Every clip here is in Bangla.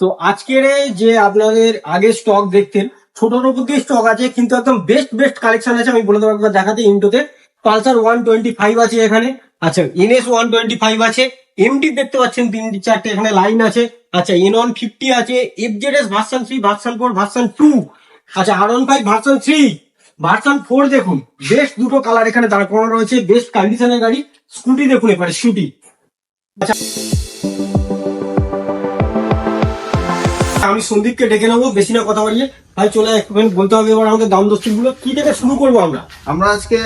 তো আজকের যে আপনাদের আগে স্টক দেখতেন ছোটর উপর স্টক আছে, কিন্তু একদম বেস্ট বেস্ট কালেকশন আছে, আমি বলে দেবো দেখাতে ইন্টোতে পালসার ওয়ান টোয়েন্টি ফাইভ আছে এখানে। আচ্ছা এনএস ওয়ান টোয়েন্টি ফাইভ আছে। এমটি দেখতে পাচ্ছেন তিনটি চারটে এখানে লাইন আছে। আচ্ছা এন ওয়ান ফিফটি আছে FZ S version three version four version two আচ্ছা R one five version three version four দেখুন বেস্ট দুটো কালার এখানে দাঁড় করানো রয়েছে বেস্ট কন্ডিশনের গাড়ি স্কুটি দেখুন এবারে স্কুটি আমি সন্দীপকে ডেকে নেব বেশি না কথা বাড়িয়ে। ভাই চলে একটুখানি বলতে হবে এবার আমাদের দাম দস্তুরগুলো। কি থেকে শুরু করব আমরা? আমরা আজকে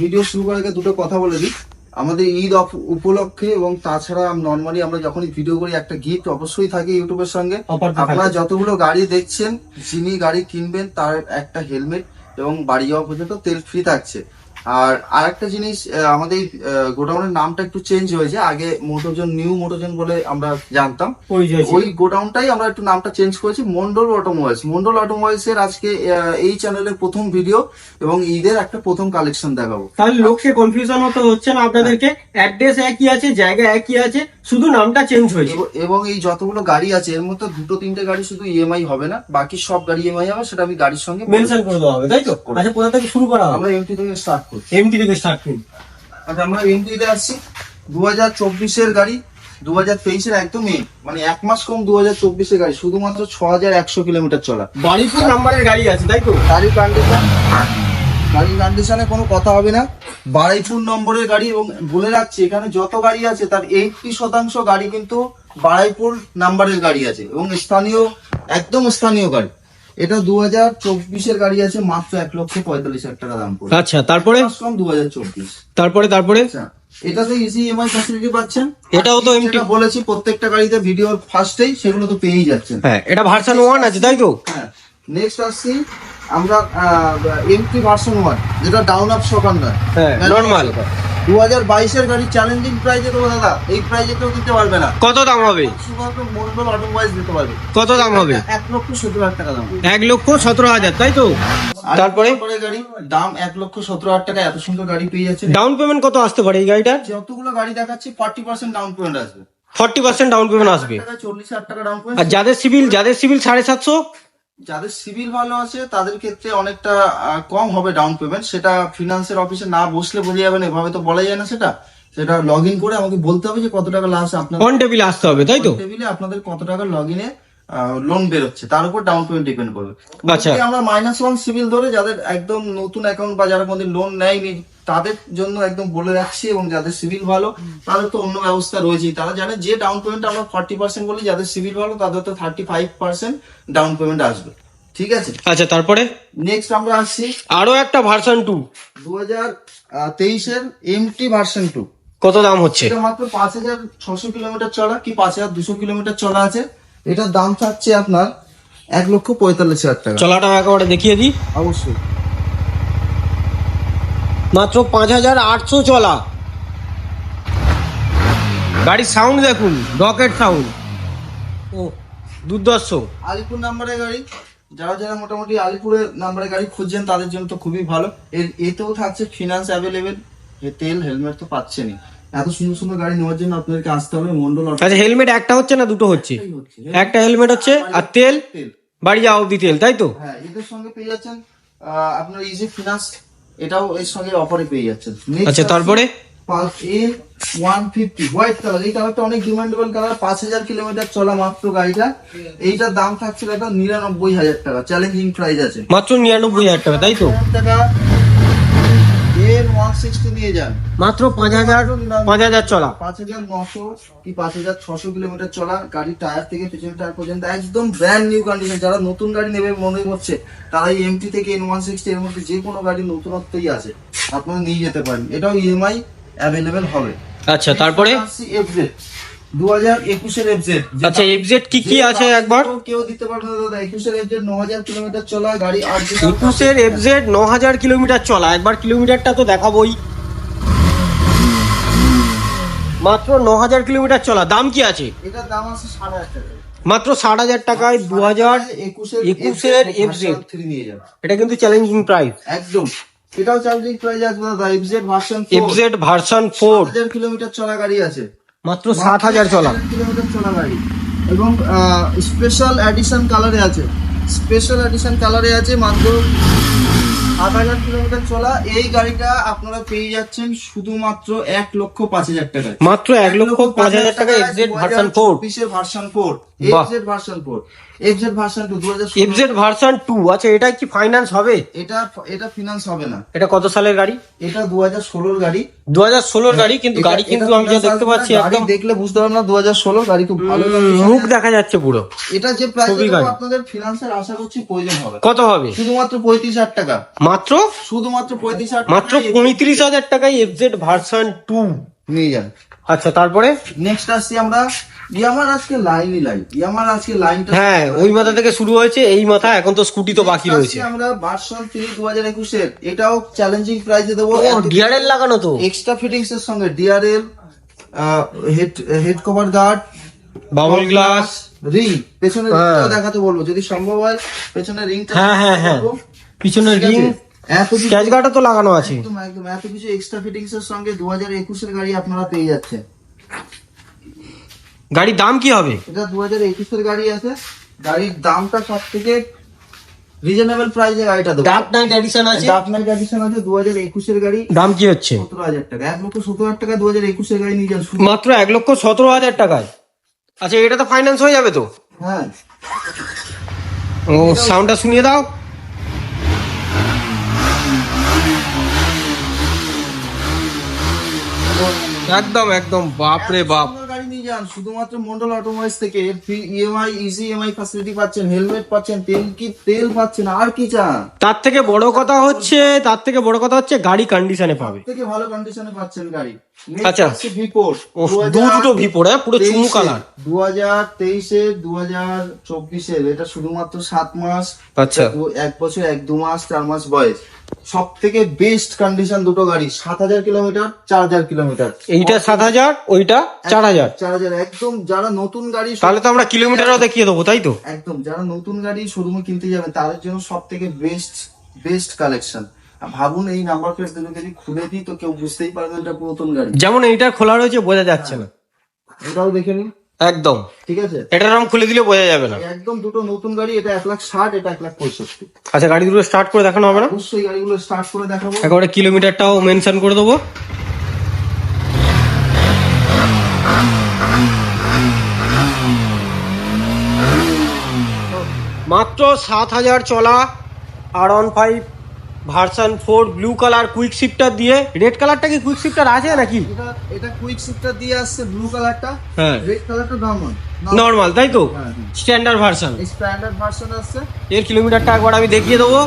ভিডিও শুরু করার আগে দুটো কথা বলে দিই। আমাদের ঈদ উপলক্ষে এবং তাছাড়া নর্মালি আমরা যখনই ভিডিও করি একটা গিফট অবশ্যই থাকে ইউটিউবের সঙ্গে। আপনারা যতগুলো গাড়ি দেখছেন যিনি গাড়ি কিনবেন তার একটা হেলমেট এবং বাড়ি যাওয়া পর্যন্ত তেল ফ্রি থাকছে। আর আর একটা জিনিস আমাদের গোডাউনের নামটা একটু চেঞ্জ হয়েছে। আগে মোটরজন নিউ মোটরজন বলে আমরা জানতাম। ওই ওই গোডাউনটাই আমরা একটু নামটা চেঞ্জ করেছি মন্ডল অটোমোবাইলস মন্ডল অটোমোবাইলস এর আজকে এই চ্যানেলের প্রথম ভিডিও এবং ঈদের একটা প্রথম কালেকশন দেখাবো। তাহলে লোককে কনফিউশন হতে হচ্ছে না আপনাদেরকে? অ্যাড্রেস একই আছে জায়গা একই আছে শুধু নামটা চেঞ্জ হয়েছে। এব- এই যতগুলো গাড়ি আছে এর মধ্যে দুটো তিনটে গাড়ি শুধু ইএমআই হবে না বাকি সব গাড়ি ইএমআই হবে সেটা আমি গাড়ির সঙ্গে মেনশন করে দেওয়া হবে তাই তো? আচ্ছা কোথা থেকে শুরু করা হবে? আমরা এমটি থেকে স্টার্ট করি এমটি থেকে স্টার্ট করি আচ্ছা আমরা এমটিতে আসছি। দু হাজার চব্বিশের গাড়ি দু হাজার তেইশের একদম এই মানে এক মাস কম দু হাজার চব্বিশের গাড়ি শুধুমাত্র ছ হাজার একশো কিলোমিটার চলা। বাড়িপুর নাম্বারের গাড়ি আছে তাই তো? গাড়ির কন্ডিশন গাড়ির কন্ডিশনে কোনো কথা হবে না। বারাইপুর নম্বরের গাড়ি এবং বলে রাখছি এখানে যত গাড়ি আছে তার এইটটি শতাংশ গাড়ি কিন্তু বারাইপুর নাম্বারের গাড়ি আছে এবং স্থানীয় একদম স্থানীয় গাড়ি। এটা দু হাজার চব্বিশের গাড়ি আছে মাত্র এক লক্ষ পঁয়তাল্লিশ হাজার টাকা দাম পড়ে। আচ্ছা তারপরে? দু হাজার চব্বিশ। তারপরে তারপরে? আচ্ছা এটাতে ইজি ইএমআই ফ্যাসিলিটি পাচ্ছেন? এটাও তো MT বলেছি প্রত্যেকটা গাড়িতে ভিডিওর ফার্স্টেই সেগুলো তো পেয়েই যাচ্ছেন। হ্যাঁ এটা ভার্সন ওয়ান আছে তাই তো? হ্যাঁ নেক্সট আসছি আমরা এমটি ভার্সন ওয়ান যেটা ডাউন আপ সকাল নয়। হ্যাঁ, normal। দু হাজার বাইশের গাড়ি চ্যালেঞ্জিং প্রাইজে দেবো দাদা এই প্রাইজে কেউ দিতে পারবে না। কত দাম হবে? শুধুমাত্র মন্ডল অটোমোবাইল দিতে পারবে। কত দাম হবে? এক লক্ষ সত্তর হাজার টাকা দাম। এক লক্ষ সতেরো হাজার তাই তো? তারপরে? গাড়ি দাম এক লক্ষ সতেরো হাজার টাকা এত সুন্দর গাড়ি পেয়ে যাচ্ছে। ডাউন পেমেন্ট কত আসতে পারে এই গাড়িটা যতগুলো গাড়ি দেখাচ্ছি ফর্টি পার্সেন্ট ডাউন পেমেন্ট আসবে। ফর্টি পার্সেন্ট ডাউন পেমেন্ট আসবে। চল্লিশ হাজার টাকা ডাউন আর পেমেন্ট যাদের সিভিল যাদের সিভিল সাড়ে সাতশো যাদের সিভিল ভালো আছে তাদের ক্ষেত্রে অনেকটা কম হবে ডাউন পেমেন্ট সেটা ফিনান্সের অফিসে না বসলে বোঝা যাবে না এভাবে তো বলা যায় না সেটা। সেটা লগ ইন করে আমাকে বলতে হবে যে কত টাকা লাস্ট আপনার টেবিলে আসতে হবে তাই তো? টেবিলে আপনাদের কত টাকা লগ ইনে লোন বেরোচ্ছে। তার উপর ডাউন পেমেন্ট ডিপেন্ড করবে। আচ্ছা। আমরা মাইনাস ওয়ান সিভিল ধরে যাদের একদম নতুন অ্যাকাউন্ট বা যারা কোনদিন লোন নেয়নি তাদের জন্য একদম বলে রাখছি এবং যাদের সিভিল ভালো তাদের তো অন্য ব্যবস্থা রয়েছেই। তারা জানে যে ডাউন পেমেন্ট আমরা ফর্টি পার্সেন্ট বলি যাদের সিভিল ভালো তাদের তো thirty five percent down payment আসবে। ঠিক আছে? আচ্ছা তারপরে? নেক্সট আমরা আসছি আরও একটা ভার্সন টু দু হাজার তেইশের এমটি ভার্সন টু কত দাম হচ্ছে? এটা মাত্র পাঁচ হাজার ছশো কিলোমিটার চলা কি পাঁচ হাজার দুশো কিলোমিটার চলা আছে? এটার দাম থাকছে আপনার এক লক্ষ পঁয়তাল্লিশ হাজার টাকা। চলাটা একেবারে দেখিয়ে দিই। অবশ্যই। মাত্র পাঁচ হাজার আটশো চলা। গাড়ির সাউন্ড দেখুন রকেট সাউন্ড ও দুর্দর্শ। আলিপুর নাম্বারের গাড়ি যারা যারা মোটামুটি আলিপুরের নাম্বারের গাড়ি খুঁজছেন তাদের জন্য তো খুবই ভালো। এর এতেও থাকছে ফিনান্স অ্যাভেলেবেল এ তেল হেলমেট তো পাচ্ছেনই। এত সুন্দর সুন্দর গাড়ি নেওয়ার জন্য আপনাদেরকে আসতে হবে মন্ডল আচ্ছা হেলমেট একটা হচ্ছে না দুটো হচ্ছে? একটা হেলমেট হচ্ছে আর তেল? বাড়ি যাওয়া অব্দি তেল তাই তো? হ্যাঁ এদের সঙ্গে পেয়ে যাচ্ছেন আপনার ইজি ফিনান্স এটাও এর সঙ্গে অফারে পেয়ে যাচ্ছেন। আচ্ছা তারপরে? পাঁচ এ ওয়ান ফিফটি হোয়াইট কালার এই কালারটা অনেক ডিমান্ডেবল কালার পাঁচ হাজার কিলোমিটার চলা মাত্র গাড়িটা। এইটার দাম থাকছিল একটা নিরানব্বই হাজার টাকা চ্যালেঞ্জিং প্রাইস আছে। মাত্র নিরানব্বই হাজার টাকা তাই তো? টাকা ওয়ান সিক্সটি নিয়ে যান। মাত্র পাঁচ হাজার পাঁচ হাজার চলা। পাঁচ হাজার নশো কি পাঁচ হাজার ছশো কিলোমিটার চলা গাড়ির টায়ার থেকে পেছনের টায়ার পর্যন্ত একদম ব্র্যান্ড নিউ কন্ডিশন যারা নতুন গাড়ি নেবে মনে করছে তারা এই এমটি থেকে এন ওয়ান সিক্সটি এর মধ্যে যে কোনো গাড়ি নতুনত্বই আছে আপনারা নিয়ে যেতে পারেন। এটাও ইএমআই অ্যাভেলেবেল হবে। আচ্ছা তারপরে? এফজেড আচ্ছা এফজেড কি কি আছে একবার? কেউ দিতে পারবে না দাদা। একুশের এফজেড ন হাজার কিলোমিটার চলা গাড়ি একুশের এফজেড ন হাজার কিলোমিটার চলা একবার কিলোমিটারটা তো দেখাবোই। মাত্র ন হাজার কিলোমিটার চলা দাম কি আছে? এটার দাম আছে সাড়ে আট টাকা। মাত্র ষাট হাজার টাকায় দু হাজার একুশের এফজেড এটা কিন্তু চ্যালেঞ্জিং প্রাইস একদম। এটাও চার্জিং প্রাইস আসবে দাদা। FZ version FZ version four হাজার কিলোমিটার চলা গাড়ি আছে। মাত্র সাত হাজার চলা। কিলোমিটার চলা গাড়ি। এবং স্পেশাল এডিশন কালারে আছে। স্পেশাল এডিশন কালারে আছে মাত্র আট হাজার কিলোমিটার চলা এই গাড়িটা আপনারা পেয়ে যাচ্ছেন শুধুমাত্র এক লক্ষ পাঁচ হাজার টাকায়। মাত্র এক লক্ষ পাঁচ হাজার টাকা এফজেড ভার্সন ফোর বিশের version four. FZ version four FZ version two দু হাজার এফজেড ভার্সন টু আচ্ছা এটা কি ফাইন্যান্স হবে? এটা এটা ফিনান্স হবে না। এটা কত সালের গাড়ি? এটা দু হাজার ষোলোর গাড়ি। দু হাজার ষোলোর গাড়ি কিন্তু গাড়ি কিন্তু আমি যা দেখতে পাচ্ছি একদম দেখলে বুঝতে পারবেন না দু হাজার ষোলো গাড়ি খুব ভালো মুখ দেখা যাচ্ছে পুরো। এটা যে প্রাইস আপনাদের ফিনান্সের আশা করছি প্রয়োজন হবে। কত হবে? শুধুমাত্র পঁয়ত্রিশ হাজার টাকা। মাত্র? শুধুমাত্র পঁয়ত্রিশ হাজার মাত্র পঁয়ত্রিশ হাজার টাকায় এফজেড ভার্সন টু নিয়ে যান। আচ্ছা তারপরে? নেক্সট আসছি আমরা। ইয়ামার আজকে লাইনই লাইন ইয়ামার আজকে লাইনটা হ্যাঁ ওই মাথা থেকে শুরু হয়েছে এই মাথা এখন তো স্কুটি তো বাকি রয়েছে। আমরা ভার্সন থ্রি দু হাজার একুশের। এটাও চ্যালেঞ্জিং প্রাইসে দেবো। ডিআরএল লাগানো তো। এক্সট্রা ফিটিংস এর সঙ্গে DRL head head cover guard bubble glass ring. রিংটাও দেখাতে বলব। যদি সম্ভব হয় পেছনের রিংটা হ্যাঁ হ্যাঁ হ্যাঁ। পিছনে ঠিক আছে? রিং স্ক্যাচ গার্ডও তো লাগানো আছে। একদম একদম এত কিছু এক্সট্রা ফিটিংস এর সঙ্গে দু হাজার একুশের গাড়ি আপনারা পেয়ে যাচ্ছেন। গাড়ির দাম কি হবে? এটা দু হাজার একুশের গাড়ি আছে। গাড়ির দামটা সব থেকে রিজনেবল প্রাইসে গাড়িটা দেবো। ডার্ক নাইট এডিশন আছে। ডার্ক নাইট এডিশন আছে দু হাজার একুশের গাড়ি। দাম কি হচ্ছে? সতেরো হাজার টাকা। এক লক্ষ সত্তর হাজার টাকা দু হাজার একুশের গাড়ি নিয়ে যান মাত্র এক লক্ষ সতেরো হাজার টাকায়। আচ্ছা এটা তো ফাইন্যান্স হয়ে যাবে তো? হ্যাঁ। ও সাউন্ডটা শুনিয়ে দাও। একদম একদম বাপ রে বাপ। গাড়ি নিয়ে যান শুধুমাত্র মন্ডল অটোমোবাইলস থেকে ইএমআই ইজি ইএমআই ফ্যাসিলিটি পাচ্ছেন হেলমেট পাচ্ছেন তেল কি তেল পাচ্ছেন আর কি চান? তার থেকে বড় কথা হচ্ছে তার থেকে বড় কথা হচ্ছে গাড়ি কন্ডিশনে পাবে। থেকে ভালো কন্ডিশনে পাচ্ছেন গাড়ি। আচ্ছা। ভিপোর দু দুটো ভি পড়ে পুরো চুমু কালার দু হাজার তেইশে দু হাজার চব্বিশের এটা শুধুমাত্র সাত মাস আচ্ছা। এক বছর এক দু মাস চার মাস বয়স। সব থেকে বেস্ট কন্ডিশন দুটো গাড়ি সাত হাজার কিলোমিটার চার হাজার কিলোমিটার। এইটা সাত হাজার ওইটা চার হাজার। চার হাজার একদম যারা নতুন গাড়ি তাহলে তো আমরা কিলোমিটারও দেখিয়ে দেবো তাই তো? একদম যারা নতুন গাড়ি শোরুমে কিনতে যাবেন তাদের জন্য সব থেকে বেস্ট বেস্ট কালেকশন ভাবুন এই নাম্বার প্লেট দুটো যদি খুলে দিই তো কেউ বুঝতেই পারবে এটা পুরাতন গাড়ি। যেমন এইটা খোলা রয়েছে বোঝা যাচ্ছে না। এটাও দেখে নিন। একদম। ঠিক আছে? এটার রং খুলে দিলে বোঝা যাবে না। একদম দুটো নতুন গাড়ি এটা এক লাখ ষাট এটা এক লাখ পঁয়ষট্টি। আচ্ছা গাড়ি দুটো স্টার্ট করে দেখানো হবে না? অবশ্যই গাড়িগুলো স্টার্ট করে দেখাবো। একেবারে কিলোমিটারটাও মেনশন করে দেবো। মাত্র সাত হাজার চলা R one five version four blue colour quick shifter দিয়ে রেড কালারটা কি কুইক শিফটার আছে নাকি? এটা এটা কুইক শিফটার দিয়ে আসছে ব্লু কালারটা হ্যাঁ। রেড কালারটা নর্মাল নর্মাল তাই তো? হ্যাঁ, হ্যাঁ। স্ট্যান্ডার্ড ভার্সন স্ট্যান্ডার্ড ভার্সন আসছে এর কিলোমিটারটা একবার আমি দেখিয়ে দেবো।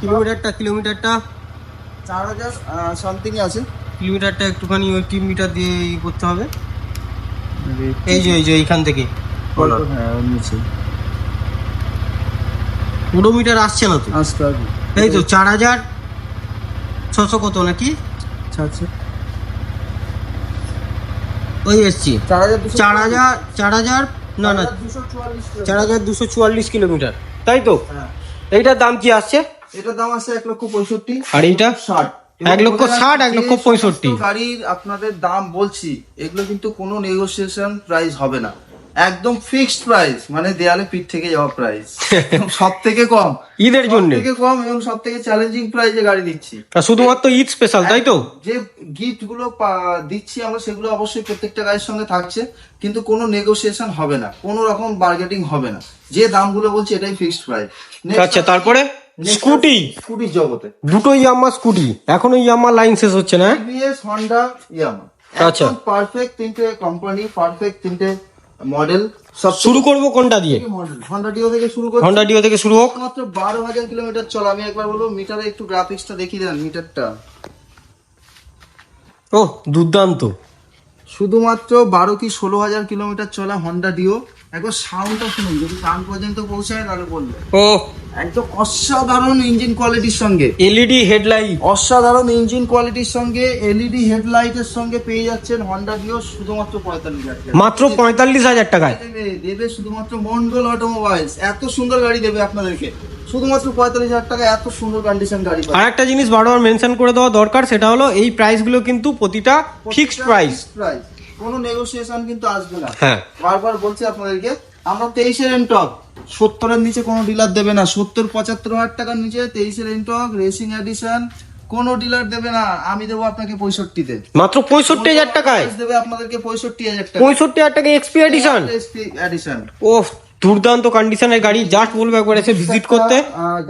কিলোমিটারটা কিলোমিটারটা চার হাজার সামথিং আছে। কিলোমিটারটা একটুখানি ওই কিলোমিটার দিয়ে ই করতে হবে। এই যে এই যে এইখান থেকে। হ্যাঁ নিচে। ওডোমিটার আসছে না তো। আসতে হবে এই তো চার হাজার ছশো কত নাকি? আচ্ছা। ওই এসছি। চার হাজার চার হাজার না না দুশো চুয়াল্লিশ চার হাজার দুশো চুয়াল্লিশ কিলোমিটার। তাই তো? হ্যাঁ। এইটার দাম কি আসছে? এটার দাম আছে এক লক্ষ পঁয়ষট্টি। আর এইটা? ষাট। এক লক্ষ ষাট, এক লক্ষ পঁয়ষট্টি। গাড়ির আপনাদের দাম বলছি এগুলো কিন্তু কোনো নেগোসিয়েশন প্রাইস হবে না। একদম ফিক্সড প্রাইস মানে দেয়ালে পিঠ থেকে যাওয়া প্রাইস সব থেকে কম ঈদের জন্য। থেকে কম এবং সব থেকে চ্যালেঞ্জিং প্রাইসে গাড়ি দিচ্ছি। শুধুমাত্র ঈদ স্পেশাল তাই তো? যে গিফটগুলো দিচ্ছি আমরা সেগুলো অবশ্যই প্রত্যেকটা গাড়ির সঙ্গে থাকছে কিন্তু কোনো নেগোসিয়েশন হবে না কোনো রকম বার্গেটিং হবে না। যে দামগুলো বলছি এটাই ফিক্সড প্রাইস আচ্ছা তারপরে? স্কুটি। স্কুটির জগতে। দুটো ইয়ামা স্কুটি এখনও ইয়ামা লাইন শেষ হচ্ছে না? টিভিএস হন্ডা ইয়ামা আচ্ছা। পারফেক্ট তিনটে কোম্পানি পারফেক্ট তিনটে মডেল সব শুরু করব কোনটা দিয়ে? হন্ডা ডিও থেকে শুরু করব হন্ডা ডিও থেকে শুরু হোক। মাত্র বারো হাজার কিলোমিটার চলা আমি একবার বলব মিটারে একটু গ্রাফিক্সটা দেখিয়ে দেন মিটারটা ও দুর্দান্ত। শুধুমাত্র বারো কি ষোলো হাজার কিলোমিটার চলা হন্ডা ডিও একবার সাউন্ডটা শুনুন যদি কান পর্যন্ত পৌঁছায় তাহলে বলবে। ও একদম অসাধারণ ইঞ্জিন কোয়ালিটির সঙ্গে। LED headlight. অসাধারণ ইঞ্জিন কোয়ালিটির সঙ্গে এলইডি হেডলাইটের সঙ্গে পেয়ে যাচ্ছেন হন্ডা ডিও শুধুমাত্র পঁয়তাল্লিশ হাজার মাত্র পঁয়তাল্লিশ হাজার টাকায়। দেবে শুধুমাত্র মন্ডল অটোমোবাইলস এত সুন্দর গাড়ি দেবে আপনাদেরকে। শুধুমাত্র পঁয়তাল্লিশ হাজার টাকা এত সুন্দর কন্ডিশন গাড়ি পাবেন। আর একটা জিনিস বারবার মেনশন করে দেওয়া দরকার সেটা হলো এই প্রাইসগুলো কিন্তু প্রতিটা ফিক্সড প্রাইস প্রাইস কোনো নেগোসিয়েশন কিন্তু আসবে না। হ্যাঁ। বারবার বলছি আপনাদেরকে আমরা তেইশের এনটক। সত্তরের নিচে কোনো ডিলার দেবে না। সত্তর পঁচাত্তর হাজার টাকার নিচে তেইশের এনটক রেসিং এডিশন কোনো ডিলার দেবে না। আমি দেবো আপনাকে পঁয়ষট্টিতে। মাত্র পঁয়ষট্টি হাজার টাকায়? দেবে আপনাদেরকে পঁয়ষট্টি হাজার টাকা। পঁয়ষট্টি হাজার টাকা এক্সপি এডিশন এক্সপি এডিশন ও দুর্দান্ত কন্ডিশনের গাড়ি জাস্ট বলব একবার এসে ভিজিট করতে।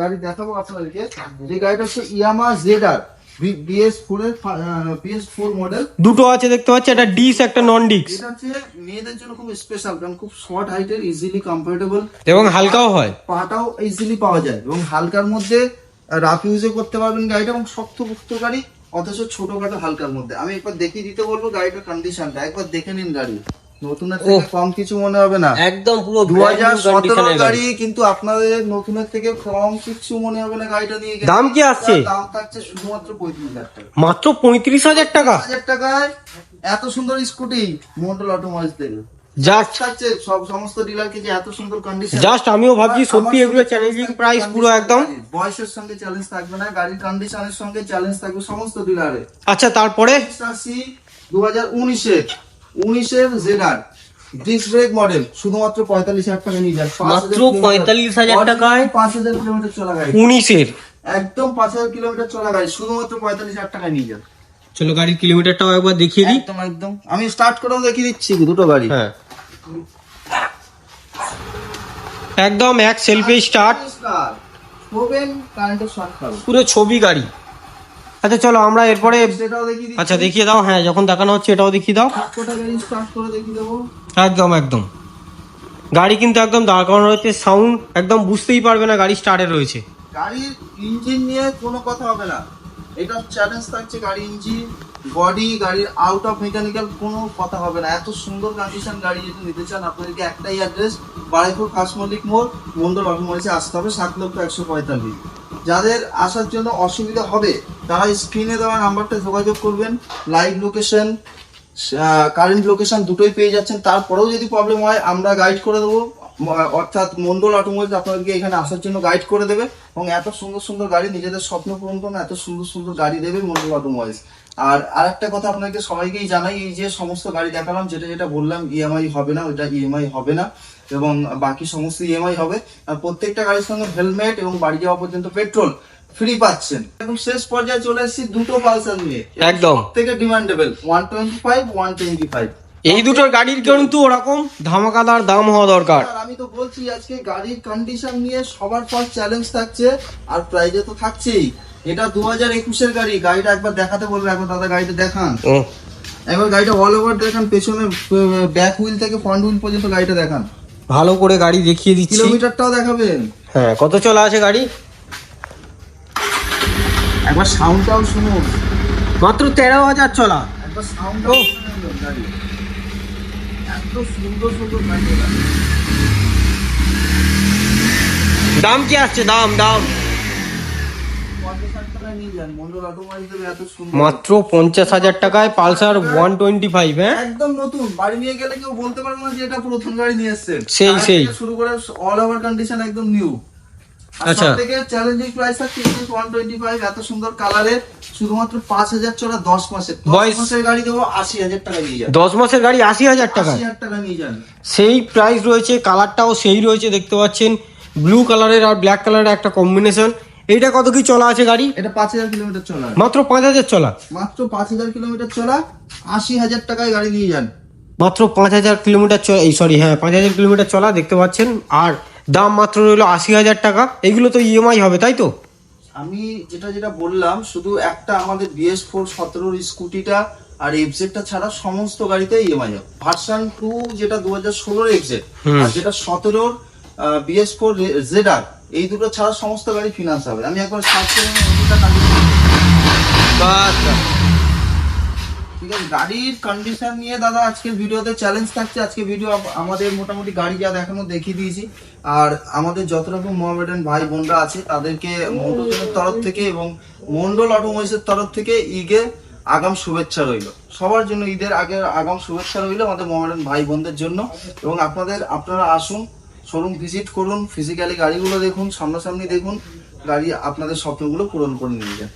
গাড়ি দেখাবো আপনাদেরকে। যে গাড়িটা হচ্ছে ইয়ামা জেডার বিএস ফোর এর বিএস ফোর মডেল দুটো আছে দেখতে পাচ্ছি একটা ডিস একটা নন ডিক্স এটা হচ্ছে মেয়েদের জন্য খুব স্পেশাল কারণ খুব শর্ট হাইটের ইজিলি কমফোর্টেবল এবং হালকাও হয়। পাটাও ইজিলি পাওয়া যায় এবং হালকার মধ্যে রাফ ইউজে করতে পারবেন গাড়িটা এবং শক্তপোক্ত গাড়ি অথচ ছোটখাটো হালকার মধ্যে। আমি একবার দেখিয়ে দিতে বলব গাড়িটার কন্ডিশনটা একবার দেখে নিন গাড়ি। নতুনের থেকে কম কিছু মনে হবে না। একদম পুরো দু হাজার সতেরো গাড়ি কিন্তু আপনাদের নতুনের থেকে কম কিছু মনে হবে না গাড়িটা নিয়ে দাম কি আসছে? দাম থাকছে শুধুমাত্র পঁয়ত্রিশ হাজার টাকা। মাত্র পঁয়ত্রিশ হাজার টাকা? হাজার টাকায় এত সুন্দর স্কুটি মন্ডল অটোমোবাইলস জাস্ট থাকছে সব সমস্ত ডিলারকে যে এত সুন্দর কন্ডিশন জাস্ট আমিও ভাবছি সত্যি এগুলো চ্যালেঞ্জিং প্রাইস পুরো একদম। বয়সের সঙ্গে চ্যালেঞ্জ থাকবে না গাড়ির কন্ডিশনের সঙ্গে চ্যালেঞ্জ থাকবে সমস্ত ডিলারে আচ্ছা তারপরে? আসি দু হাজার উনিশের। উনিশের জেডার ডিস্ক ব্রেক মডেল শুধুমাত্র পঁয়তাল্লিশ হাজার টাকা নিয়ে যান মাত্র 45,000 টাকায়? পাঁচ হাজার কিলোমিটার চলা গাড়ি। উনিশের? একদম পাঁচ হাজার কিলোমিটার চলা গাড়ি শুধুমাত্র পঁয়তাল্লিশ হাজার টাকা নিয়ে যান চলো গাড়ির কিলোমিটারটাও একবার দেখিয়ে দিই। একদম একদম। আমি স্টার্ট করেও দেখিয়ে দিচ্ছি দুটো গাড়ি। হ্যাঁ। একদম এক সেলফি স্টার্ট পুরো ছবি গাড়ি। আচ্ছা চলো আমরা এরপরে দেখিয়ে আচ্ছা দেখিয়ে দাও হ্যাঁ যখন দেখানো হচ্ছে এটাও দেখিয়ে দাও। একদম একদম। গাড়ি কিন্তু একদম দাঁড় করানো রয়েছে সাউন্ড একদম বুঝতেই পারবে না গাড়ি স্টার্টে রয়েছে। গাড়ির ইঞ্জিন নিয়ে কোনো কথা হবে না। এটা চ্যালেঞ্জ থাকছে গাড়ি ইঞ্জিন বডি গাড়ির আউট অফ মেকানিক্যাল কোনো কথা হবে না। এত সুন্দর কন্ডিশন গাড়ি যদি নিতে চান আপনাদেরকে একটাই অ্যাড্রেস বাড়িপুর কাশমল্লিক মোড় মন্ডল অটোমোবাইলসে আসতে হবে সাত লক্ষ একশো পঁয়তাল্লিশ। যাদের আসার জন্য অসুবিধা হবে, তারা স্ক্রিনে দেওয়া নাম্বারটা যোগাযোগ করবেন। লাইভ লোকেশন কারেন্ট লোকেশন দুটোই পেয়ে যাচ্ছেন। তারপরেও যদি প্রবলেম হয়, আমরা গাইড করে দেবো। অর্থাৎ মন্ডল অটোমোবাইলস আপনাদেরকে এখানে আসার জন্য গাইড করে দেবে এবং এত সুন্দর সুন্দর গাড়ি, নিজেদের স্বপ্ন পূরণ করুন, এত সুন্দর সুন্দর গাড়ি দেবে মন্ডল অটোমোবাইলস আর আরেকটা কথা আপনাকে সবাইকেই জানাই, এই যে সমস্ত গাড়ি দেখালাম, যেটা যেটা বললাম ইএমআই হবে না, ওইটা ইএমআই হবে না। এবং বাকি সমস্ত ইএমআই হবে। আর প্রত্যেকটা গাড়ির সঙ্গে হেলমেট এবং বাড়ি যাওয়া পর্যন্ত পেট্রোল ফ্রি পাচ্ছেন। এবং শেষ পর্যায়ে চলে এসেছি দুটো পালসার নিয়ে। একদম। থেকে demandable one twenty five one twenty five এই দুটোর গাড়ির কিন্তু ওরকম ধামাকাদার দাম হওয়া দরকার। আমি তো বলছি আজকে গাড়ির কন্ডিশন নিয়ে সবার ফার্স্ট চ্যালেঞ্জ থাকছে আর প্রাইজে তো থাকছেই। এটা দু হাজার একুশের গাড়ি গাড়িটা একবার দেখাতে বলবে একবার দাদা গাড়িটা দেখান। একবার গাড়িটা অল ওভার দেখান পেছনে ব্যাক হুইল থেকে ফ্রন্ট হুইল পর্যন্ত গাড়িটা দেখান। ভালো করে গাড়ি দেখিয়ে দিচ্ছি। কিলোমিটারটাও দেখাবেন। হ্যাঁ কত চলা আছে গাড়ি? একবার সাউন্ডটাও শুনুন। মাত্র তেরো হাজার চলা। একবার সাউন্ডটাও গাড়ি। এত সুন্দর সুন্দর গাড়ি দাম কি আসছে? দাম দাম। টাকা মাত্র পঞ্চাশ হাজার টাকায় পালসার ওয়ান টোয়েন্টি ফাইভ হ্যাঁ? একদম নতুন। বাড়ি নিয়ে গেলে কেউ বলতে পারবে না যে এটা প্রথম গাড়ি নিয়ে এসেছেন। সেই, সেই। শুরু করে অল ওভার কন্ডিশন একদম নিউ আচ্ছা। থেকে চ্যালেঞ্জিং প্রাইস থাকছে ওয়ান টোয়েন্টি ফাইভ এত সুন্দর কালারের শুধুমাত্র পাঁচ হাজার চড়া দশ মাসের। দশ মাসের গাড়ি দেবো আশি হাজার টাকা নিয়ে যান। দশ মাসের গাড়ি আশি হাজার আশি হাজার টাকা নিয়ে যান। সেই প্রাইস রয়েছে কালারটাও সেই রয়েছে দেখতে পাচ্ছেন। ব্লু কালারের আর ব্ল্যাক কালারের একটা কম্বিনেশন এইটা কত কি চলা আছে গাড়ি? এটা পাঁচ হাজার কিলোমিটার চলা মাত্র পাঁচ হাজার চলা? মাত্র পাঁচ হাজার কিলোমিটার চলা আশি হাজার টাকায় গাড়ি নিয়ে যান। মাত্র পাঁচ হাজার কিলোমিটার চলা এই সরি হ্যাঁ পাঁচ হাজার কিলোমিটার চলা দেখতে পাচ্ছেন। আর দাম মাত্র রইল আশি হাজার টাকা। এগুলো তো ইএমআই হবে তাই তো? আমি যেটা যেটা বললাম শুধু একটা আমাদের বিএস ফোর সতেরোর স্কুটিটা আর এফজেডটা ছাড়া সমস্ত গাড়িতে ইএমআই হবে। ভার্সান টু যেটা দু হাজার ষোলোর এফজেড আর যেটা সতেরোর বিএস ফোর জেডার এই দুটো ছাড়া সমস্ত গাড়ি ফিনান্স হবে। আমি একবার সার্চ করে দিচ্ছি। ঠিক আছে গাড়ির কন্ডিশন নিয়ে দাদা আজকের ভিডিওতে চ্যালেঞ্জ থাকছে। আজকে ভিডিও আমাদের মোটামুটি গাড়ি যা দেখানো দেখিয়ে দিয়েছি। আর আমাদের যত রকম মোহামেডান ভাই বোনরা আছে তাদেরকে মন্ডলের তরফ থেকে এবং মন্ডল অটোমোবাইলসের তরফ থেকে ঈদে আগাম শুভেচ্ছা রইল। সবার জন্য ঈদের আগে আগাম শুভেচ্ছা রইল আমাদের মোহামেডান ভাই বোনদের জন্য। এবং আপনাদের আপনারা আসুন শোরুম ভিজিট করুন ফিজিক্যালি গাড়িগুলো দেখুন, সামনাসামনি দেখুন, গাড়ি আপনাদের স্বপ্নগুলো পূরণ করে নিয়ে যান